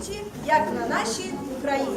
зустрічі, як на нашій Україні.